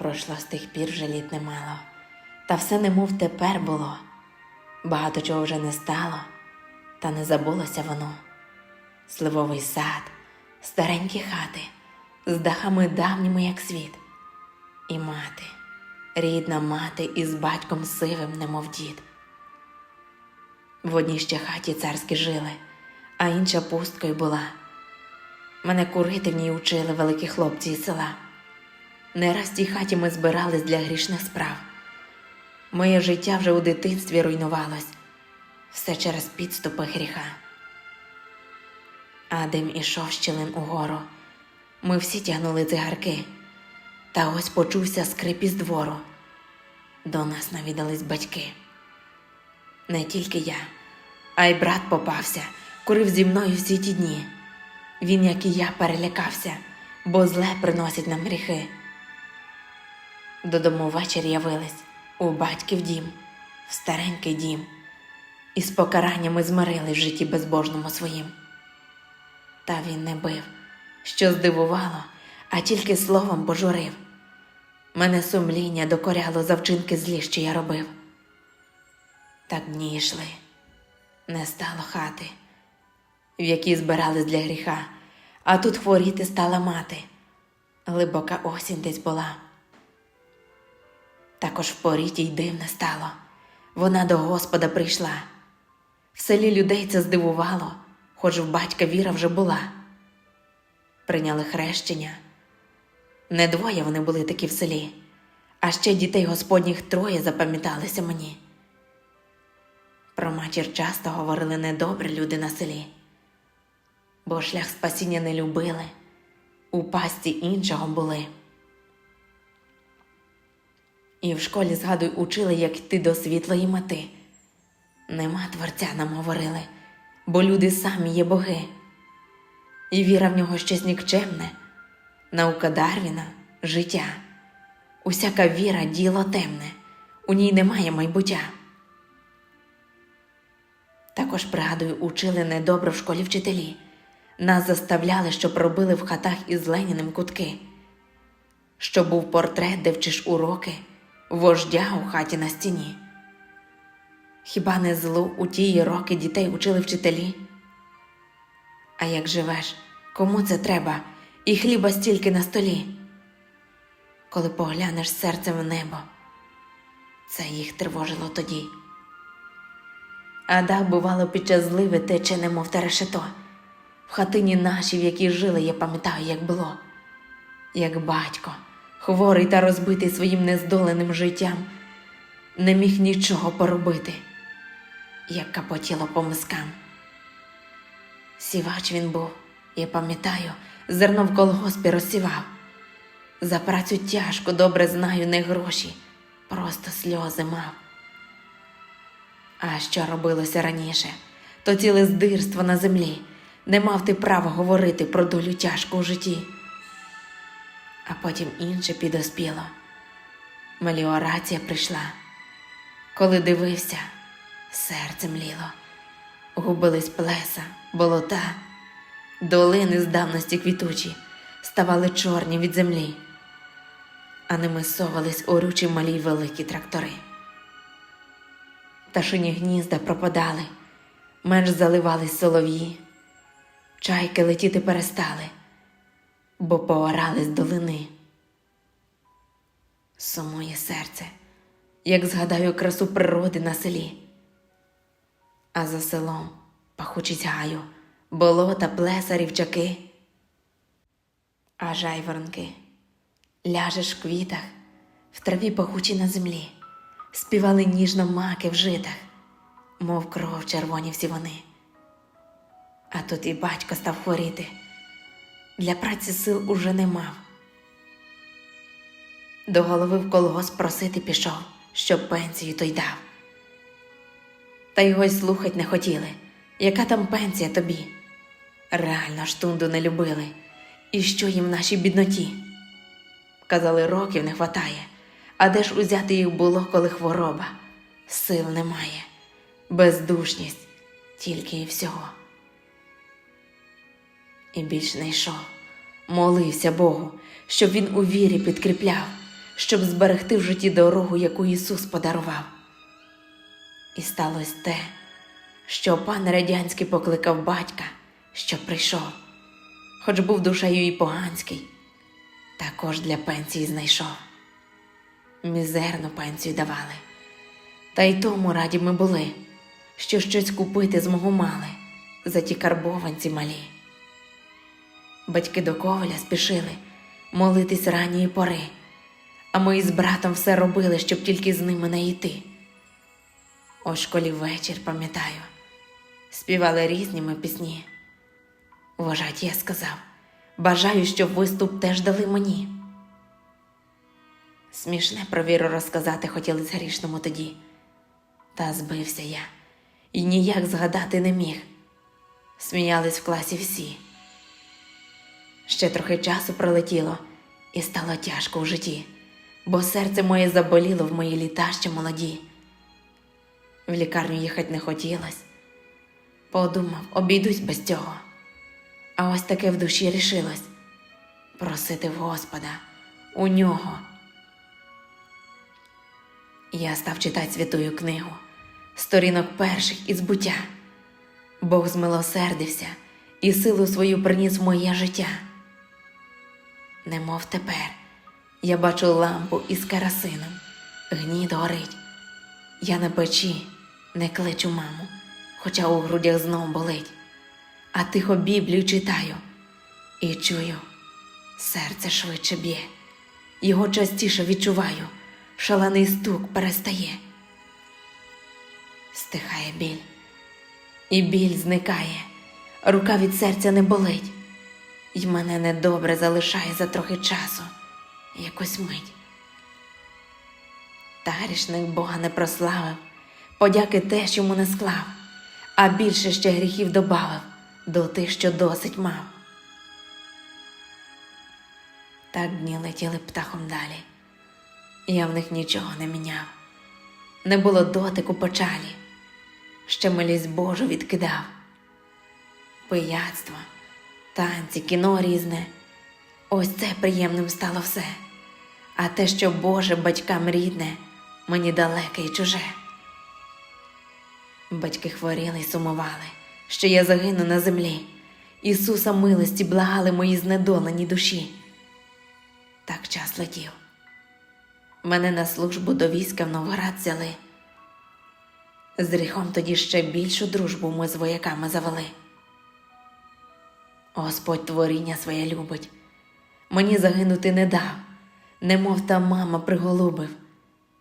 Пройшло з тих пір вже літ немало, та все немов тепер було. Багато чого вже не стало, та не забулося воно. Сливовий сад, старенькі хати, з дахами давніми, як світ, і мати, рідна мати із батьком сивим, немов дід. В одній ще хаті царські жили, а інша пусткою була. Мене курити в ній учили великі хлопці із села. Не раз в тій хаті ми збирались для грішних справ. Моє життя вже у дитинстві руйнувалось, все через підступи гріха. А дим ішов щілин угору. Ми всі тягнули цигарки, та ось почувся скрип із двору. До нас навідались батьки. Не тільки я, а й брат попався, курив зі мною всі ті дні. Він, як і я, перелякався, бо зле приносить нам гріхи. Додому ввечері явились у батьків дім, в старенький дім, і з покараннями змирили в житті безбожному своїм. Та він не бив, що здивувало, а тільки словом пожурив. Мене сумління докоряло за вчинки злі, що я робив. Так дні йшли, не стало хати, в якій збирались для гріха, а тут хворіти стала мати. Глибока осінь десь була. Також в порі тій дивне стало. Вона до Господа прийшла. В селі людей це здивувало, хоч в батька віра вже була. Прийняли хрещення. Не двоє вони були такі в селі, а ще дітей Господніх троє запам'яталися мені. Про матір часто говорили недобре люди на селі, бо шлях спасіння не любили, у пасті іншого були. І в школі, згадуй, учили, як йти до світлої мети. Нема творця нам говорили, бо люди самі є боги. І віра в нього щось нікчемне, наука Дарвіна життя. Усяка віра діло темне, у ній немає майбуття. Також, пригадую, учили недобре в школі вчителі. Нас заставляли, щоб робили в хатах із Леніним кутки. Щоб був портрет, де вчиш уроки, вождя у хаті на стіні. Хіба не злу у тії роки дітей учили вчителі? А як живеш, кому це треба, і хліба стільки на столі? Коли поглянеш серцем в небо, це їх тривожило тоді. А дах, бувало, під час зливи тече, немов те решето. В хатині нашій, в якій жили, я пам'ятаю, як було, як батько, хворий та розбитий своїм нездоленим життям, не міг нічого поробити, як капотіло по мискам. Сівач він був, я пам'ятаю, зерно в колгоспі розсівав. За працю тяжко, добре знаю, не гроші, просто сльози мав. А що робилося раніше, то ціле здирство на землі, не мав ти права говорити про долю тяжку у житті. А потім інше підоспіло. Меліорація прийшла. Коли дивився, серце мліло, губились плеса, болота, долини з давності квітучі ставали чорні від землі, а ними совались орючі малі великі трактори. Пташині гнізда пропадали, менш заливались солов'ї, чайки летіти перестали, бо поорались долини. Сумує серце, як згадаю красу природи на селі, а за селом пахучість гаю, болота, плеса, рівчаки, а жайворонки ляжеш в квітах, в траві пахучі на землі співали ніжно маки в житах, мов кров червоні всі вони. А тут і батько став хворіти, для праці сил уже не мав. До голови в колгосп просити пішов, щоб пенсію той дав. Та його й слухать не хотіли, яка там пенсія тобі. Реально штунду не любили, і що їм в нашій бідноті. Казали, років не хватає. А де ж узяти їх було, коли хвороба? Сил немає, бездушність тільки і всього. І більш не йшов, молився Богу, щоб він у вірі підкріпляв, щоб зберегти в житті дорогу, яку Ісус подарував. І сталося те, що пан Радянський покликав батька, щоб прийшов, хоч був душею і поганський, також для пенсії знайшов. Мізерну пенсію давали, та й тому раді ми були, що щось купити змогу мали за ті карбованці малі. Батьки до коваля спішили молитись ранньої пори, а ми із братом все робили, щоб тільки з ними не йти. У школі вечір, пам'ятаю, співали різні ми пісні. Вважать, я сказав, бажаю, щоб виступ теж дали мені. Смішне про віру розказати хотілось грішному тоді, та збився я і ніяк згадати не міг. Сміялись в класі всі. Ще трохи часу пролетіло, і стало тяжко в житті, бо серце моє заболіло в мої літа ще молоді. В лікарню їхати не хотілось. Подумав, обійдусь без цього. А ось таке в душі рішилось просити в Господа у нього. Я став читати святую книгу, сторінок перших із буття. Бог змилосердився і силу свою приніс в моє життя. Немов тепер. Я бачу лампу із керосином, гнід горить. Я на печі не кличу маму, хоча у грудях знов болить, а тихо Біблію читаю і чую, серце швидше б'є, його частіше відчуваю, шалений стук перестає. Стихає біль, і біль зникає, рука від серця не болить, і мене недобре залишає за трохи часу, якось мить. Та грішник Бога не прославив, подяки теж йому не склав, а більше ще гріхів добавив до тих, що досить мав. Так дні летіли птахом далі, я в них нічого не міняв, не було дотику печалі, ще милість Божу відкидав. Пияцтво, танці, кіно різне, ось це приємним стало все, а те, що Боже батькам рідне, мені далеке і чуже. Батьки хворіли й сумували, що я загину на землі. Ісуса милості благали мої знедолені душі. Так час летів. Мене на службу до війська в Новград взяли. З гріхом тоді ще більшу дружбу ми з вояками завели. Господь творіння своє любить, мені загинути не дав, немов та мама приголубив,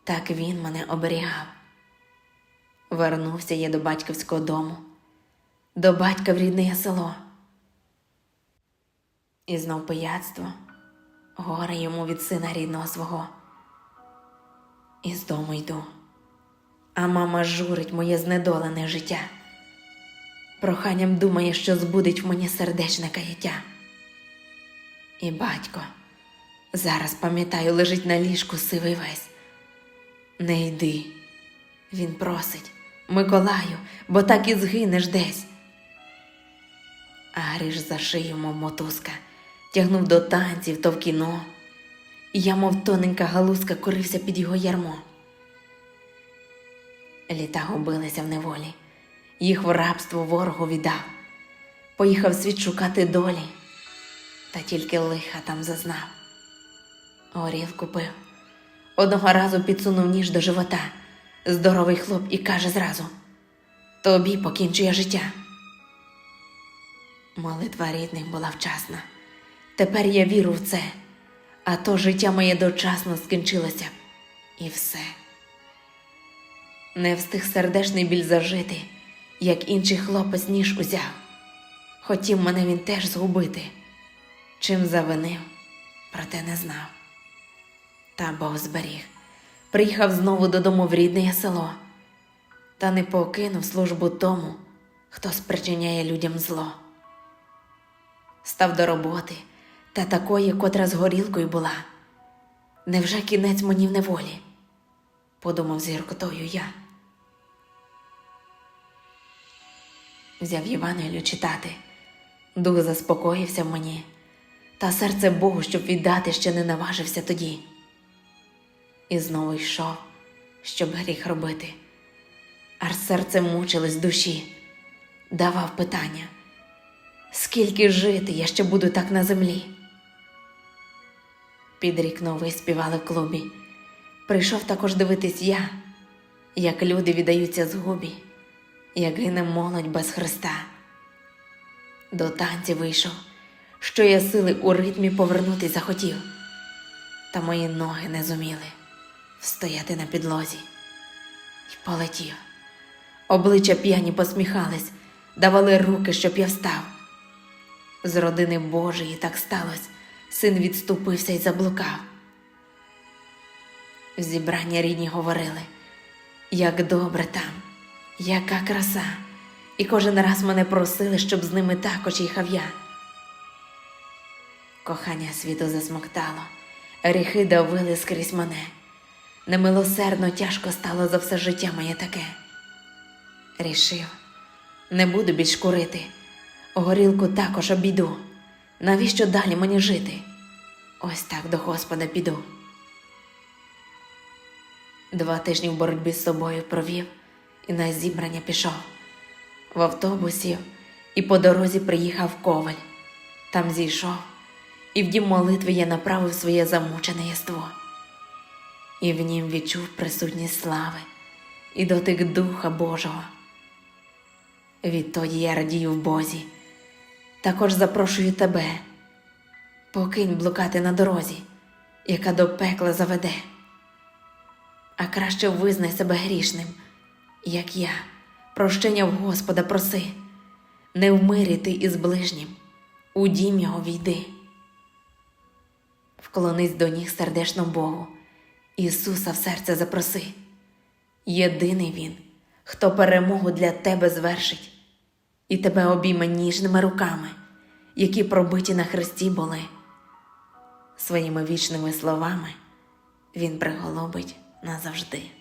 так він мене оберігав. Вернувся я до батьківського дому, до батька в рідне село. І знов пияцтво, горе йому від сина рідного свого. І з дому йду, а мама журить моє знедолене життя. Проханням думає, що збудить в мені сердечне каяття. І батько зараз пам'ятаю, лежить на ліжку сивий весь. Не йди, він просить, Миколаю, бо так і згинеш десь. А Гриш за шию, мов мотузка, тягнув до танців то в кіно, я, мов тоненька галузка, корився під його ярмо. Літа губилися в неволі, їх в рабство ворогу віддав, поїхав світ шукати долі, та тільки лиха там зазнав. Горілку пив, одного разу підсунув ніж до живота, здоровий хлоп і каже зразу: Тобі покінчує життя. Молитва рідних була вчасна. Тепер я віру в це, а то життя моє дочасно скінчилося, і все. Не встиг сердешний біль зажити, як інший хлопець ніж узяв. Хотів мене він теж згубити, чим завинив, проте не знав. Та Бог зберіг, приїхав знову додому в рідне село, та не покинув службу тому, хто спричиняє людям зло. Став до роботи та такої, котра з горілкою була. Невже кінець мені в неволі? подумав з гіркотою я. Взяв Євангелію читати, дух заспокоївся в мені, та серце Богу, щоб віддати, ще не наважився тоді. і знову йшов, щоб гріх робити. Аж серце мучилось душі, давав питання, скільки жити я ще буду так на землі. Під рік новий співали в клубі. Прийшов також дивитись я, як люди віддаються згубі, як гине молодь без Христа. До танців вийшов, що я сили у ритмі повернутись захотів, та мої ноги не зуміли встояти на підлозі І полетів. Обличчя п'яні посміхались, давали руки, щоб я встав. З родини Божої так сталося, син відступився і заблукав. Зібрання рідні говорили, як добре там, яка краса, і кожен раз мене просили, щоб з ними також їхав я. Кохання світу засмоктало, гріхи давили скрізь мене. Немилосердно тяжко стало за все життя моє таке. Рішив, не буду більш курити, горілку також обійду. Навіщо далі мені жити? Ось так до Господа піду. Два тижні в боротьбі з собою провів і на зібрання пішов. В автобусі і по дорозі приїхав Коваль. Там зійшов, і в дім молитви я направив своє замучене єство. І в нім відчув присутність слави і дотик Духа Божого. Відтоді я радію в Бозі. Також запрошую тебе, покинь блукати на дорозі, яка до пекла заведе. А краще визнай себе грішним, як я, прощення в Господа проси, не в ти із ближнім, у дім його війди. Вклонись до ніг сердечно Богу, Ісуса в серце запроси. Єдиний Він, хто перемогу для тебе звершить, і тебе обійме ніжними руками, які пробиті на хресті були. Своїми вічними словами Він приголубить назавжди.